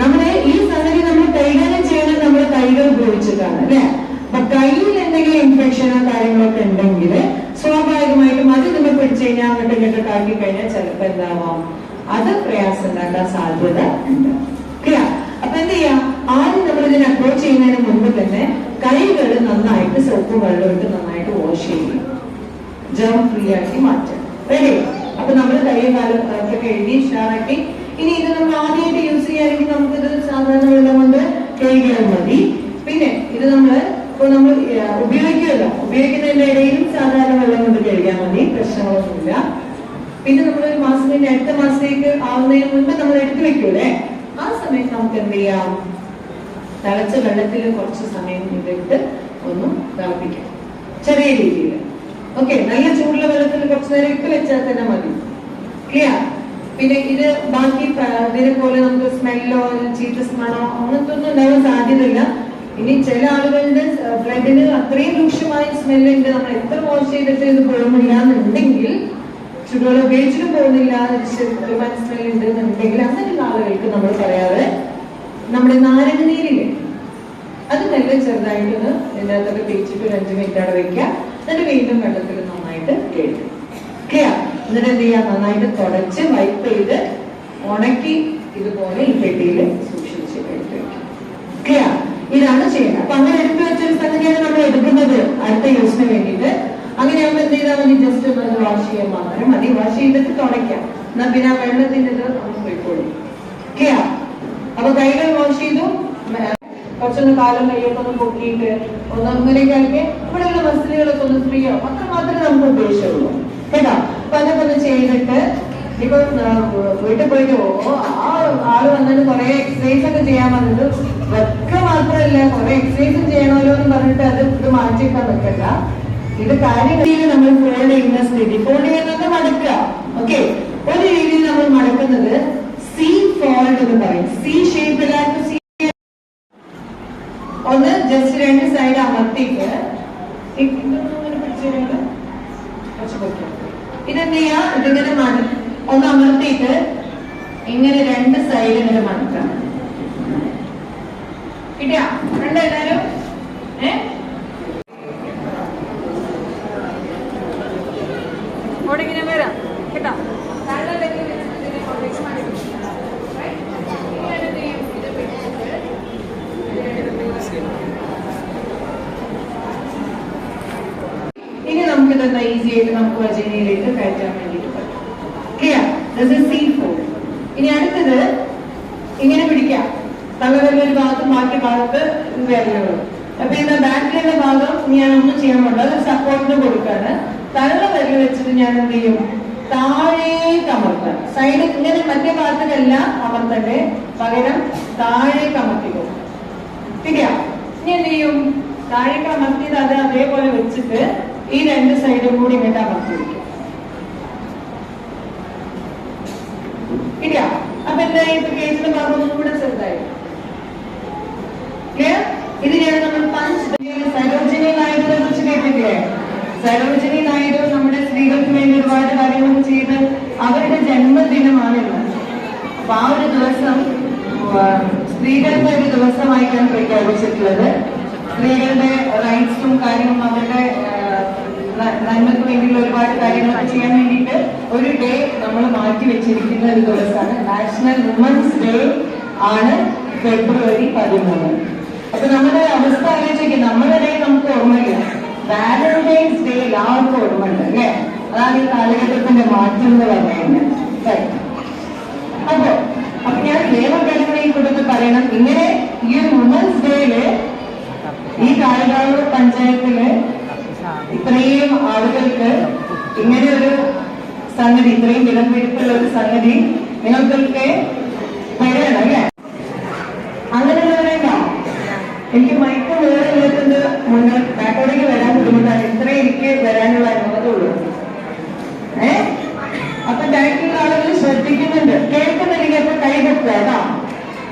നമ്മുടെ ഈ സംഗതി നമ്മൾ കൈകാര്യം ചെയ്യുന്നത് നമ്മൾ കൈകൾ ഉപയോഗിച്ചിട്ടാണ് അല്ലെ? അപ്പൊ കയ്യിൽ എന്തെങ്കിലും ഇൻഫെക്ഷനോ കാര്യങ്ങളൊക്കെ ഉണ്ടെങ്കിൽ സ്വാഭാവികമായിട്ടും അത് നമ്മൾ പിടിച്ചു കഴിഞ്ഞാൽ അങ്ങോട്ട് ഇങ്ങോട്ട് ആക്കി കഴിഞ്ഞാൽ ചിലപ്പോൾ എന്താവാം? അത് പ്രയാസം ഉണ്ടാക്കാൻ സാധ്യത ഉണ്ട്. അപ്പൊ എന്ത് ചെയ്യാം? ആദ്യം നമ്മൾ ഇതിനെ അപ്രോച്ച് ചെയ്യുന്നതിന് മുമ്പ് തന്നെ കൈകൾ നന്നായിട്ട് സോപ്പ് വെള്ളം ഇട്ട് നന്നായിട്ട് വാഷ് ചെയ്യും ജേം ഫ്രീ ആക്കി മാറ്റാം റെഡി അപ്പൊ നമ്മൾ കൈയും കാലം ഒക്കെ ഷെയർ ഉഷാറാക്കി. ഇനി ഇത് നമ്മൾ ആദ്യമായിട്ട് യൂസ് ചെയ്യാനെങ്കിൽ നമുക്കിത് സാധാരണ വെള്ളം കൊണ്ട് കഴുകിയാൽ മതി. പിന്നെ ഇത് നമ്മൾ ഇപ്പൊ നമ്മൾ ഉപയോഗിക്കുമല്ലോ ഉപയോഗിക്കുന്നതിന്റെ ഇടയിലും സാധാരണ വെള്ളം കൊണ്ട് കഴുകിയാൽ മതി. പ്രശ്നങ്ങളൊന്നുമില്ല. പിന്നെ നമ്മൾ ഒരു മാസം കഴിഞ്ഞ് അടുത്ത മാസത്തേക്ക് ആവുന്നതിന് മുൻപ് നമ്മൾ എടുത്തു വെക്കൂലേ? ആ സമയത്ത് നമുക്ക് എന്ത് ചെയ്യാം? തിളച്ച വെള്ളത്തിൽ കുറച്ച് സമയം ഇതിട്ട് ഒന്ന് തിളപ്പിക്കാം. ചെറിയ രീതിയിൽ. ഓക്കെ നല്ല ചൂടുള്ള വെള്ളത്തിൽ കുറച്ച് നേരം ഇട്ട് വെച്ചാൽ തന്നെ മതി. ക്ലിയർ പിന്നെ ഇത് ബാക്കി ഇതിനെ പോലെ നമുക്ക് സ്മെല്ലോ ചീത്ത സ്മണോ അങ്ങനത്തെ ഒന്നും ഉണ്ടാവാൻ സാധ്യതയില്ല. ഇനി ചില ആളുകളുടെ ബ്ലഡിന് അത്രയും രൂക്ഷമായ സ്മെല്ലുണ്ട് നമ്മൾ എത്ര വാഷ് ചെയ്തിട്ട് ഇത് പോകുന്നില്ല എന്നുണ്ടെങ്കിൽ ചുടുവെള്ളം ഉപയോഗിച്ചിട്ട് പോകുന്നില്ല സ്മെൽ ഉണ്ട് എന്നുണ്ടെങ്കിൽ അങ്ങനെയുള്ള ആളുകൾക്ക് നമ്മൾ പറയാറ് നമ്മുടെ നാരങ്ങ നീരില്ലേ നല്ല ചെറുതായിട്ടൊന്ന് ഇതിനകത്തൊക്കെ തേച്ചിട്ട് ഒരു അഞ്ച് മിനിറ്റ് അവിടെ വെക്കുക. എന്നിട്ട് വീണ്ടും വെള്ളത്തിൽ നന്നായിട്ട് കഴുകുക ക്ലിയർ എന്നിട്ട് എന്ത് ചെയ്യാം? നന്നായിട്ട് തുടച്ച് വൈപ്പ് ചെയ്ത് ഉണക്കി ഇതുപോലെ ഈ പെട്ടിയിൽ സൂക്ഷിച്ച് എടുത്ത് ക്ലിയർ ഇതാണ് ചെയ്യുന്നത് അപ്പൊ അങ്ങനെ എടുത്തു വെച്ചൊരു സംഗതിയാണ് നമ്മൾ എടുക്കുന്നത്. അടുത്ത യൂസിന് വേണ്ടിയിട്ട്. അങ്ങനെയാകുമ്പോൾ എന്ത് ചെയ്താൽ മതി? ജസ്റ്റ് ഒന്ന് വാഷ് ചെയ്യാൻ മാത്രം മതി. വാഷ് ചെയ്തിട്ട് തുടയ്ക്കാം. എന്നാ പിന്നെ വെള്ളത്തിന്റെ ഇത് നമ്മൾ പോയിക്കോളും. ഓക്കെയാ അപ്പൊ കൈകൾ കുറച്ചൊന്ന് കാലം കൈയൊക്കെ ഒന്ന് പൊക്കിയിട്ട് ഒന്ന് അങ്ങനെയൊക്കെ ഇവിടെയുള്ള മസിലുകളൊക്കെ ഒന്ന് ഫ്രീ ആവും അത്ര മാത്രമേ നമുക്ക് ഉദ്ദേശമുള്ളൂ കേട്ടോ? അതൊക്കെ ഒന്ന് ചെയ്തിട്ട് ഇപ്പൊ വീട്ടിൽ പോയിട്ട് ഓ ആ ആൾ വന്നിട്ട് കുറെ എക്സസൈസ് ഒക്കെ ചെയ്യാൻ വന്നത് വെക്ക മാത്രമല്ല കുറെ എക്സസൈസും ചെയ്യണമല്ലോ എന്ന് പറഞ്ഞിട്ട് അത് ഇത് മാറ്റിക്കാൻ വെക്കണ്ട ഇത് കാര്യങ്ങളിൽ നമ്മൾ ഫോൾഡ് ചെയ്യുന്ന സ്ഥിതി. ഫോൾഡ് ചെയ്യുന്നത് മടക്കുക. ഓക്കെ ഒരു രീതിയിൽ നമ്മൾ മടക്കുന്നത് സി ഫോൾഡ് എന്ന് പറയും. സി ഷേപ്പിലായിട്ട് ഒന്ന് ജസ്റ്റ് രണ്ട് സൈഡ് അമർത്തിയിട്ട്. ഇതെന്ത് ചെയ്യാ? ഇതിങ്ങനെ മട ഒന്ന് അമർത്തിയിട്ട് ഇങ്ങനെ രണ്ട് സൈഡ് ഇങ്ങനെ മടക്കാം കിട്ടിയാ? കണ്ടോ എല്ലാരും ഏ ഓടിങ്ങനെ വരാം കേട്ടോ താഴെ ലെഗിൽ വെച്ചിട്ട് ഇതിനെ കൊണ്ടേക്ക് മാറ്റി പിടിക്കുക. Right? ഇങ്ങനെ എന്ത് ചെയ്യും? ഇത് പിടിച്ചിട്ട് ഇനി നമുക്ക് ഇതെന്താ ഈസി ആയിട്ട് നമുക്ക് വജനയിലേക്ക് കയറ്റാൻ വേണ്ടിയിട്ട് പറ്റും clear this is C fold ഇനി അടുത്തത് ഇങ്ങനെ പിടിക്കാം തലവരുടെ ഒരു ഭാഗത്ത് ബാക്കി ഭാഗത്ത് വിരലുകൾ അപ്പൊ ഇത് ബാറ്ററിയുടെ ഭാഗം ഞാൻ ഒന്നും ചെയ്യാൻ പാടില്ല. അത് സപ്പോർട്ടിന് കൊടുക്കാണ്. തള്ള വിരൽ വെച്ചിട്ട് ഞാൻ എന്ത് ചെയ്യും? താഴേക്ക് അമർത്താം സൈഡ് ഇങ്ങനെ മറ്റേ ഭാഗത്തേക്കല്ല അമർത്തട്ടെ പകരം താഴേക്ക് അമർത്തിക്കും ശരിയാ ഇനി എന്ത് ചെയ്യും? താഴേക്ക് അമർത്തിയത് അത് അതേപോലെ വെച്ചിട്ട് ഈ രണ്ട് സൈഡും കൂടി ഇങ്ങോട്ട് അമർത്തി വെക്കും. ശരിയാ അപ്പൊ എന്തായി? ഇപ്പൊ കേസിന്റെ ഭാഗം ഒന്നും കൂടെ ചെറുതായി. ക്ലിയർ ഇതിനെയാണ് നമ്മൾ പഞ്ച് സരോജിനി നായിഡുവിനെ കുറിച്ച് കേട്ടിട്ടില്ലേ? സരോജിനി നായിഡു നമ്മുടെ സ്ത്രീകൾക്ക് വേണ്ടി ഒരുപാട് കാര്യങ്ങൾ ചെയ്ത് അവരുടെ ജന്മദിനമാണ് അപ്പൊ ആ ഒരു ദിവസം സ്ത്രീകളുടെ ഒരു ദിവസമായിട്ടാണ് പ്രഖ്യാപിച്ചിട്ടുള്ളത്. സ്ത്രീകളുടെ റൈറ്റ്സും കാര്യങ്ങളും അവരുടെ നന്മക്ക് വേണ്ടിയുള്ള ഒരുപാട് കാര്യങ്ങളൊക്കെ ചെയ്യാൻ വേണ്ടിയിട്ട് ഒരു ഡേ നമ്മൾ മാറ്റി വെച്ചിരിക്കുന്ന ഒരു ദിവസമാണ്. നാഷണൽ വുമൻസ് ഡേ ആണ് ഫെബ്രുവരി പതിമൂന്ന്. അപ്പൊ നമ്മുടെ അവസ്ഥ ആലോചിക്കും നമ്മുടെ ഡേ നമുക്ക് ഓർമ്മയില്ല. വാലന്റൈൻസ് ഡേ എല്ലാവർക്കും ഓർമ്മയുണ്ട് അല്ലേ? അതാണ് ഈ കാലഘട്ടത്തിന്റെ മാറ്റം എന്ന് പറയുന്നത്. അപ്പൊ അപ്പൊ ഞാൻ ദേവഗണങ്ങളെ കൊടുത്ത് പറയണം. ഇങ്ങനെ ഈ ഒരു വുമൻസ് ഡേയിൽ ഈ കാലകാല പഞ്ചായത്തിൽ ഇത്രയും ആളുകൾക്ക് ഇങ്ങനെ ഒരു സംഗതി ഇത്രയും വിലപിടിപ്പുള്ള ഒരു സംഗതി നിങ്ങൾക്കൊക്കെ വരണം അല്ലേ? എനിക്ക് മൈക്ക് വേറെ ഇല്ലാത്തത് മുന്നിൽ ബാക്കോടേക്ക് വരാൻ ബുദ്ധിമുട്ടാണ്. ഇത്ര എനിക്ക് വരാനുള്ള അനുവാദമുള്ളൂ ഏ? അപ്പൊ ബാക്കിലുള്ള ആളുകൾ ശ്രദ്ധിക്കുന്നുണ്ട്. കേൾക്കുന്നില്ലെങ്കിൽ അപ്പൊ കൈ കേട്ടോ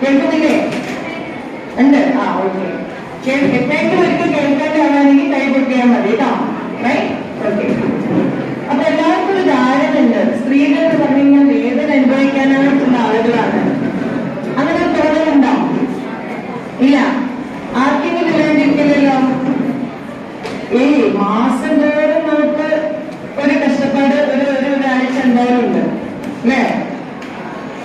കേൾക്കുന്നില്ലേ? ഉണ്ട്. ആ ഓക്കെ. എപ്പോഴെങ്കിലും ഒരിക്കൽ കേൾക്കാണ്ട് ആണെങ്കിൽ കൈ കൊടുക്കാൻ മതി. കേട്ടോ അപ്പൊ എല്ലാവർക്കും ഒരു ധാരണ ഉണ്ട് സ്ത്രീകൾ എന്ന് പറഞ്ഞു കഴിഞ്ഞാൽ വേദന അനുഭവിക്കാനായിട്ടുള്ള ആളുകളാണ് അങ്ങനെ ഒരു തോന്നലുണ്ടോ ഇല്ല ആർക്കെങ്കിലും ഇല്ലാണ്ടിരിക്കില്ലല്ലോ ഈ മാസം തോറും നമുക്ക് ഒരു കഷ്ടപ്പാട് ഒരു ഒരു ഒരാഴ്ച എന്തായാലും അല്ലേ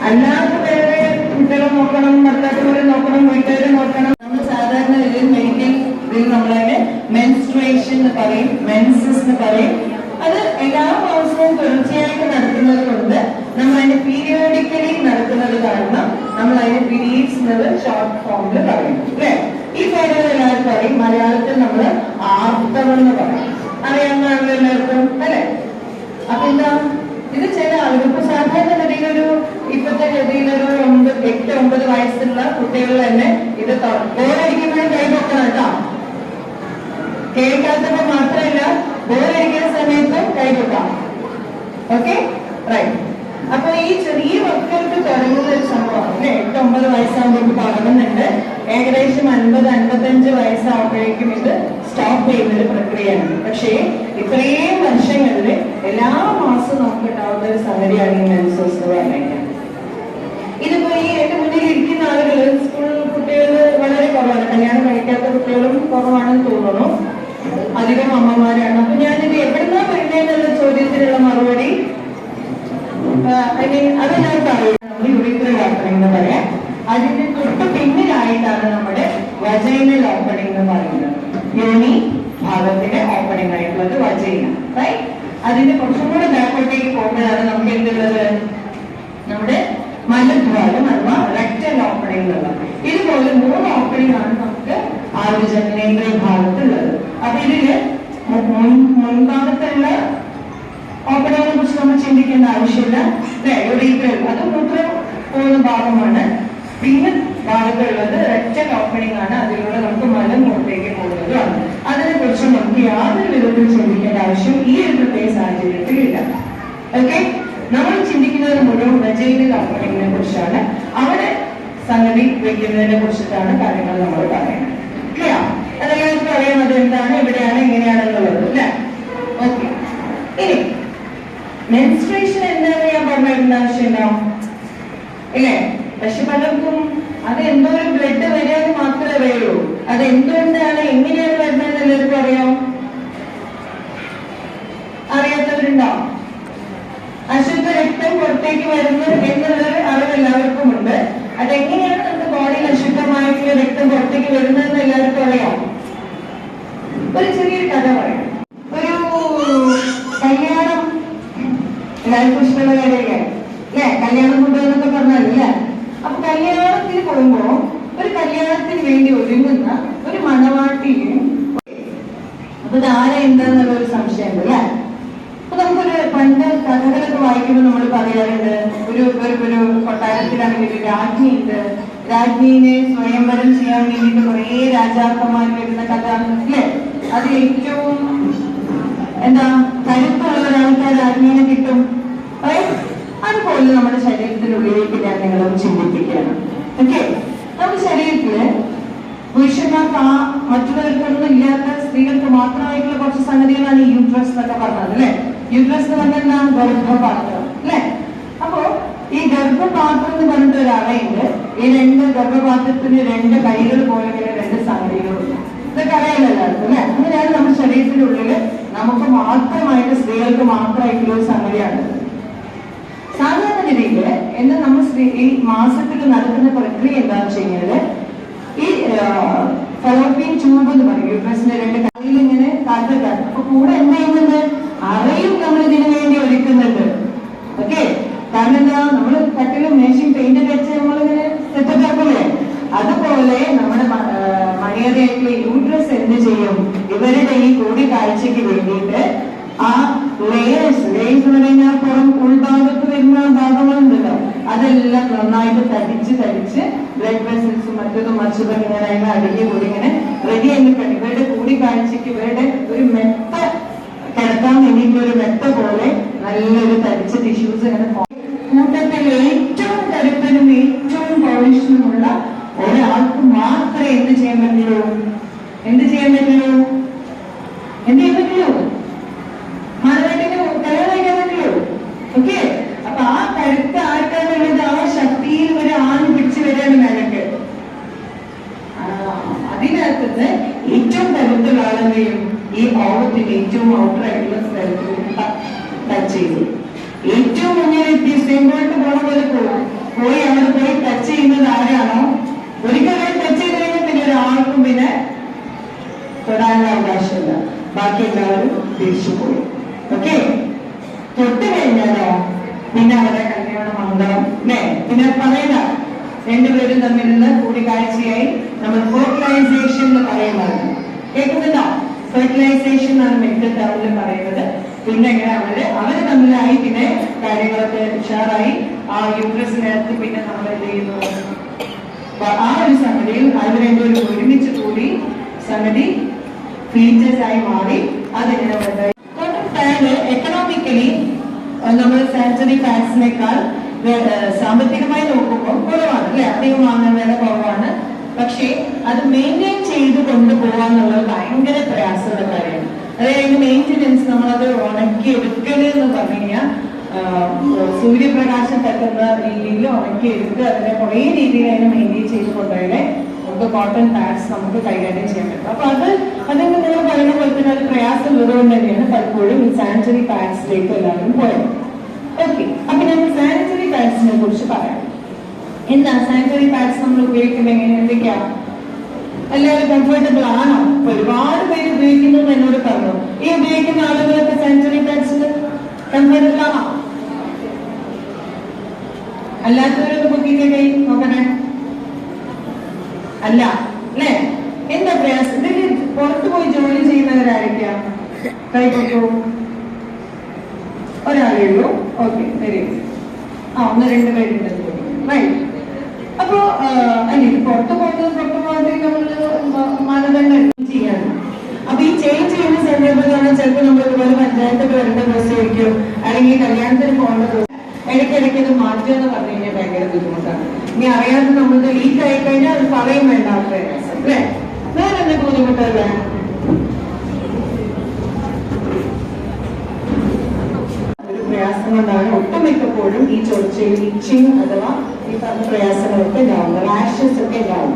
അല്ലാത്ത വേറെ കുട്ടികളെ നോക്കണം ഭർത്താക്കന്മാരെ നോക്കണം വീട്ടുകാരെ നോക്കണം. നമ്മൾ സാധാരണ ഒരു മെഡിക്കൽ ഇതിൽ നമ്മളതിനെ മെൻസ്ട്രേഷൻ എന്ന് പറയും മെൻസസ് എന്ന് പറയും. അത് എല്ലാ മാസവും തുടർച്ചയായിട്ട് നടത്തുന്നത് കൊണ്ട് നമ്മൾ അതിന് പീരിയോഡിക്കലി നടത്തുന്നത് കാരണം നമ്മൾ അതിന് പീരീഡ്സ് എന്നത് ഷോർട്ട് ഫോമിൽ പറയും അല്ലേ ഈ പേരുകൾ എല്ലാവരും പറയും. മലയാളത്തിൽ നമ്മൾ ആർത്തവം എന്ന് പറയും. അറിയാവുന്ന എല്ലാവർക്കും അല്ലേ? അപ്പൊ എന്താ? ഇത് ചില ആളുകൾ ഇപ്പൊ സാധാരണ ഗതിയിലൊരു ഇപ്പത്തെ ഒരു ഒമ്പത് എട്ട് ഒമ്പത് വയസ്സുള്ള കുട്ടികൾ തന്നെ ഇത് ബോറടിക്കുമ്പോഴും കൈ നോക്കണം കേട്ടോ. കേൾക്കാത്തപ്പോ മാത്രമല്ല ബോറടിക്കുന്ന സമയത്ത് കൈ നോക്കാം ഓക്കെ റൈറ്റ് അപ്പൊ ഈ ചെറിയ മക്കൾക്ക് തുടങ്ങുന്ന ഒരു സംഭവമാണ് അല്ലെ? എട്ട് ഒമ്പത് വയസ്സാകുമ്പോൾ തുടങ്ങുന്നുണ്ട് ഏകദേശം അൻപത് അൻപത്തഞ്ച് വയസ്സാകുമ്പോഴേക്കും ഇത് സ്റ്റോപ്പ് ചെയ്യുന്ന ഒരു പ്രക്രിയയാണ്. പക്ഷേ ഇത്രയും വർഷങ്ങളിൽ എല്ലാ മാസവും നമുക്ക് ഉണ്ടാവുന്ന ഒരു സംഗതിയാണ് ഈ മെൻസസ് എന്ന് പറയുന്നത് ഇതിപ്പോ ഈ എന്റെ മുന്നിൽ ഇരിക്കുന്ന ആളുകൾ സ്കൂൾ കുട്ടികൾ വളരെ കുറവാണ്. കല്യാണം കഴിക്കാത്ത കുട്ടികളും കുറവാണെന്ന് തോന്നുന്നു. അധികം അമ്മമാരാണ്. അപ്പൊ ഞാനിത് എവിടുന്നാ വരുന്നതെന്നുള്ള ചോദ്യത്തിനുള്ള മറുപടി? ഐ മീൻ അത് ഞാൻ പറയുന്നത് നമ്മൾ ഓപ്പണിംഗ് എന്ന് പറയാം. അതിന്റെ തൊട്ട് പിന്നിലായിട്ടാണ് നമ്മുടെ വജൈനൽ ഓപ്പണിംഗ് എന്ന് പറയുന്നത്. യോനി ഭാഗത്തിന്റെ ഓപ്പണിംഗ് ആയിട്ടുള്ളത് വജൈന റൈറ്റ് അതിന്റെ കുറച്ചും കൂടെ ബാക്കോട്ടേക്ക് പോകുമ്പോഴാണ് നമുക്ക് എന്തുള്ളത്? നമ്മുടെ മലദ്വാരം അഥവാ റെക്ടൽ ഓപ്പണിംഗ് ഉള്ളത്. ഇതുപോലെ മൂന്ന് ഓപ്പണിംഗ് ആണ് നമുക്ക് ആ ഭാഗത്തുള്ളത്. അപ്പൊ ഇതിൽ മുൻഭാഗത്തുള്ള ഓപ്പണിങ്ങിനെ കുറിച്ച് നമ്മൾ ചിന്തിക്കേണ്ട ആവശ്യമില്ല. യുറീത്രൽ അത് മൂത്രം പോകുന്ന ഭാഗമാണ്. പിന്നെ ഭാഗത്തുള്ളത് റെക്ടൽ ഓപ്പണിംഗ് ആണ്. അതിലൂടെ നമുക്ക് മലം പുറത്തേക്ക് പോകുന്നതാണ് അതിനെ കുറിച്ച് നമുക്ക് യാതൊരു വിധത്തിൽ ചിന്തിക്കേണ്ട ആവശ്യം ഈ ഒരു പ്രത്യേക സാഹചര്യത്തിൽ ഇല്ല. ഓക്കെ നമ്മൾ ചിന്തിക്കുന്നത് മുഴുവൻ വെജൈനൽ ഓപ്പണിങ്ങിനെ കുറിച്ചാണ്. അവിടെ സംഗതി വയ്ക്കുന്നതിനെ കുറിച്ചിട്ടാണ് കാര്യങ്ങൾ നമ്മൾ പറയുന്നത്. ക്ലിയർ അതെല്ലാവർക്കും അറിയാം അത് എന്താണ്? എവിടെയാണ്? എങ്ങനെയാണെന്നുള്ളത്. അല്ലെ? ഓക്കെ ഇനി മെൻസ്ട്രേഷൻ എന്താണെന്ന് ഞാൻ പറഞ്ഞിരുന്ന ആവശ്യമുണ്ടോ? ഇല്ലേ? പക്ഷെ പലർക്കും അത് എന്തോ ഒരു ബ്ലഡ് വരാതെ മാത്രമേ അറിയുള്ളൂ. അത് എന്തുകൊണ്ടാണ് എങ്ങനെയാണ് വരുന്നത് എല്ലാവർക്കും അറിയാം? അറിയാത്തവരുണ്ടോ അശുദ്ധ രക്തം പുറത്തേക്ക് വരുന്നു എന്നുള്ളൊരു അറിവ് എല്ലാവർക്കും ഉണ്ട് അതെങ്ങനെയാണ് നമ്മുടെ ബോഡിയിൽ അശുദ്ധമായിട്ടുള്ള രക്തം പുറത്തേക്ക് വരുന്നതെന്ന് എല്ലാവർക്കും അറിയാം ഒരു ചെറിയൊരു കഥ പറയാം ഒരു കല്യാണം എല്ലാവർക്കും ഇഷ്ടമുള്ള കാര്യമല്ലേ അല്ലേ കല്യാണം കൊണ്ടുവന്നൊക്കെ പറഞ്ഞല്ലേ അപ്പൊ കല്യാണത്തിന് പോകുമ്പോ ഒരു കല്യാണത്തിന് വേണ്ടി ഒരുങ്ങുന്ന ഒരു മണവാട്ടിയും അപ്പൊ ഇത് ആരാ എന്താന്നുള്ള ഒരു സംശയമുണ്ട് അല്ലേ അപ്പൊ നമുക്കൊരു പണ്ട് കഥകളൊക്കെ വായിക്കുമ്പോൾ നമ്മൾ പറയാറുണ്ട് ഒരു ഒരു ഒരു കൊട്ടാരത്തിലാണെങ്കിൽ ഒരു രാജ്ഞിയുണ്ട് രാജ്ഞിനെ സ്വയംവരം ചെയ്യാൻ വേണ്ടിയിട്ട് കുറേ രാജാക്കന്മാർ വരുന്ന കഥ അല്ലേ അത് ഏറ്റവും എന്താ കരുത്തുള്ള ഒരാൾക്ക് ആ രാജ്ഞിനെ കിട്ടും Right? അതുപോലെ നമ്മുടെ ശരീരത്തിനുള്ളിലേക്ക് ഞാൻ നിങ്ങളൊന്ന് ചിന്തിപ്പിക്കുകയാണ് ഓക്കെ നമ്മുടെ ശരീരത്തിൽ പുരുഷന്മാർക്ക് ആ മറ്റുള്ളവർക്കൊന്നും ഇല്ലാത്ത സ്ത്രീകൾക്ക് മാത്രമായിട്ടുള്ള കുറച്ച് സംഗതികളാണ് ഈ യൂട്രസ് എന്നൊക്കെ പറഞ്ഞത് അല്ലെ? യൂട്രസ് എന്ന് പറഞ്ഞാൽ ഗർഭപാത്രം അല്ലെ? അപ്പോ ഈ ഗർഭപാത്രം എന്ന് പറഞ്ഞിട്ട് ഒരാളെയുണ്ട് ഈ രണ്ട് ഗർഭപാത്രത്തിന് രണ്ട് കൈകൾ പോലെ രണ്ട് സംഗതികളുണ്ട് ഇതൊക്കെ അറിയാലോ അല്ലെ? അങ്ങനെയാണ് നമ്മുടെ ശരീരത്തിനുള്ളിൽ നമുക്ക് മാത്രമായിട്ട് സ്ത്രീകൾക്ക് മാത്രമായിട്ടുള്ള ഒരു സംഗതിയാണ്. സാധാരണ രീതിയിൽ എന്ന് നമ്മൾ സ്ത്രീ ഈ മാസത്തിൽ നടക്കുന്ന പ്രക്രിയ എന്താണെന്ന് വെച്ച് കഴിഞ്ഞാൽ ഈ ഫലോപ്പിയൻ ട്യൂബ് എന്ന് പറയും. യൂട്രസിന്റെ രണ്ട് കയ്യിൽ ഇങ്ങനെ കാത്തിട്ടാണ് അപ്പൊ കൂടെ എന്താ ചെയ്യുന്നത് അറയും നമ്മൾ ഇതിനു വേണ്ടി ഒരുക്കുന്നുണ്ട്. ഓക്കെ കാരണം എന്താ? നമ്മൾ കട്ടിലും മേശയും പെയിന്റ് വെച്ച് നമ്മളിങ്ങനെ സെറ്റപ്പ് ആക്കൂലേ അതുപോലെ നമ്മുടെ മണിയറയായിട്ടുള്ള യൂട്രസ് എന്ത് ചെയ്യും? ഇവരുടെ ഈ കൂടിക്കാഴ്ചക്ക് വേണ്ടിയിട്ട് ആ ലേയേഴ്സ് ലേയേഴ്സ് എന്ന് പറഞ്ഞാൽ പുറം ഉൾഭാഗത്ത് വരുന്ന ഭാഗങ്ങളുണ്ടല്ലോ അതെല്ലാം നന്നായിട്ട് തടിച്ച് തടിച്ച് ബ്ലഡ് വെസൽസും മറ്റൊന്നും മറിച്ചതും ഇങ്ങനെ അതിനെ അടിഞ്ഞു കൂടി ഇങ്ങനെ റെഡി ആയിട്ട് ഇവരുടെ കൂടിക്കാഴ്ചക്ക് ഇവരുടെ ഒരു മെത്ത കിടക്കാൻ വേണ്ടിയിട്ട് ഒരു മെത്ത പോലെ നല്ലൊരു തരിച്ച ടിഷ്യൂസ് ഇങ്ങനെ കൂട്ടത്തിൽ ഏറ്റവും കരുത്തനും ഏറ്റവും പോളിഷനുമുള്ള ഒരാൾക്ക് മാത്രമേ എന്ത് ചെയ്യാൻ പറ്റുള്ളൂ? എന്ത് ചെയ്യാൻ പറ്റുള്ളൂ എന്ത് ചെയ്യാൻ പറ്റുള്ളൂ മാനവേണ്ടിന് കല്യാണം കഴിക്കാൻ പറ്റുള്ളൂ ഓക്കെ അപ്പൊ ആ കരുത്ത് ആർക്കാന്നുള്ളത് ആ ശക്തിയിൽ ഒരു ആൺ പിടിച്ചു വരികയാണ് മേലക്ക് ആ, അതിനകത്ത് ഏറ്റവും കരുത്തുള്ള ആളെന്തെയും ഈ ഓവത്തിന്റെ ഏറ്റവും ഔട്ടർ ആയിട്ടുള്ള സ്ഥലത്ത് ടച്ച് ചെയ്തു ഏറ്റവും മുന്നിലെത്തി സെയിംബോൾട്ട് പോണ പോലെ പോകും പോയി അവിടെ പോയി ടച്ച് ചെയ്യുന്നത് ആരാണോ ഒരിക്കലും ടച്ച് ചെയ്ത് കഴിഞ്ഞാൽ പിന്നെ ഒരാൾക്കും പിന്നെ തൊടാനുള്ള അവകാശമില്ല. ബാക്കി എല്ലാവരും തിരിച്ചു പോയി. ഓക്കെ തൊട്ട് കഴിഞ്ഞാലോ? പിന്നെ അവരെ കല്യാണം മംഗളം അല്ലേ? പിന്നെ പറയുന്ന രണ്ടുപേരും തമ്മിലുള്ള കൂടിക്കാഴ്ചയായി നമ്മൾ ഫെർട്ടിലൈസേഷൻ എന്ന് പറയുന്നത്. കേൾക്കുന്നുണ്ടോ? ഫെർട്ടിലൈസേഷൻ ആണ് മെഡിക്കൽ ടേമിൽ പറയുന്നത്. പിന്നെ എങ്ങനെ അവർ അവർ തമ്മിലായി പിന്നെ കാര്യങ്ങളൊക്കെ ഉഷാറായി. ആ യൂട്രസിനകത്ത് പിന്നെ നമ്മൾ എന്ത് ചെയ്യുന്നു? ആ ഒരു സംഗതിയിൽ അവർ രണ്ടുപേരും ഒരുമിച്ച് കൂടി സംഗതി ഫീച്ചേഴ്സ് ആയി മാറി. അതിങ്ങനെ കോട്ടൺ ഫാന് എക്കണോമിക്കലി നമ്മൾ സാനിറ്ററി ഫാൻസിനേക്കാൾ സാമ്പത്തികമായി നോക്കുമ്പോൾ കുറവാണ് അല്ലെ? അധികം വാങ്ങാൻ വില കുറവാണ്. പക്ഷേ അത് മെയിന്റെയിൻ ചെയ്ത് കൊണ്ടുപോകാന്നുള്ളത് ഭയങ്കര പ്രയാസമുള്ള കാര്യമാണ്. അതായത് മെയിന്റെനൻസ് നമ്മളത് ഉണക്കി എടുക്കൽ എന്ന് പറഞ്ഞു കഴിഞ്ഞാൽ സൂര്യപ്രകാശം തട്ടുന്ന രീതിയിൽ ഉണക്കി എടുത്ത് അതിനെ കുറേ രീതിയിൽ അതിനെ മെയിന്റെയിൻ ചെയ്ത് കൊണ്ടുപോയാലേ നമുക്ക് കോട്ടൺ പാഡ്സ് നമുക്ക് കൈകാര്യം ചെയ്യാൻ പറ്റും. അപ്പൊ അത് അതിന് നിങ്ങൾ പറയുന്ന പോലെ തന്നെ അത് പ്രയാസം ഉള്ളതുകൊണ്ട് തന്നെയാണ് പലപ്പോഴും ഈ സാനിറ്ററി പാഡ്സിലേക്ക് എല്ലാവരും പോയത്. ഓക്കെ അപ്പൊ ഞാൻ സാനിറ്ററി പാഡ്സിനെ കുറിച്ച് പറയാം. എന്താ സാനിറ്ററി പാഡ്സ് നമ്മൾ ഉപയോഗിക്കുമ്പോൾ എങ്ങനെ? എന്തൊക്കെയാ? എല്ലാവരും കംഫർട്ടബിൾ ആണോ? ഒരുപാട് പേര് ഉപയോഗിക്കുന്നു എന്ന് എന്നോട് പറഞ്ഞു. ഈ ഉപയോഗിക്കുന്ന ആളുകളൊക്കെ സാനിറ്ററി പാഡ്സിൽ കംഫർട്ടബിൾ ആണോ? അല്ലാത്തവരൊക്കെ കൈ നോക്കണേ. അല്ല അല്ലേ? എന്താ പ്രയാസം? പുറത്തു പോയി ജോലി ചെയ്യുന്നവരായിരിക്കാം കൈ ഒരാളേ ഉള്ളൂ. ഓക്കെ വെരി ആ ഒന്ന് രണ്ട് പേരുണ്ട് റൈറ്റ് അപ്പോ അല്ല പുറത്തു പോകുന്നത് പുറത്തു പോകാതെ നമ്മൾ മാനദണ്ഡം ചെയ്യാണ് അപ്പൊ ഈ ചേഞ്ച് ചെയ്യുന്ന സന്ദർഭത്തിലാണ് ചിലപ്പോൾ നമ്മൾ ഇതുപോലെ പഞ്ചായത്തൊക്കെ വരേണ്ട ദിവസം ആയിരിക്കും അല്ലെങ്കിൽ കല്യാണത്തിന് പോകേണ്ട ദിവസം ഇടയ്ക്കിടയ്ക്ക് ഇത് മാറ്റുക എന്ന് പറഞ്ഞു കഴിഞ്ഞാൽ ഭയങ്കര ബുദ്ധിമുട്ടാണ് ഇനി അറിയാതെ നമ്മൾ ലീക്ക് ആയി കഴിഞ്ഞാൽ അത് പറയും വേണ്ട അല്ലേ? വേറെ എന്തൊക്കെ ബുദ്ധിമുട്ടല്ലേ? ഒരു ഒട്ടുമിക്കപ്പോഴും ഈ ചൊറിച്ചയും ഇച്ചിങ് അഥവാ ഈ പറഞ്ഞ പ്രയാസങ്ങളൊക്കെ ഉണ്ടാവുന്നത്. റാഷസ് ഒക്കെ ഉണ്ടാവും.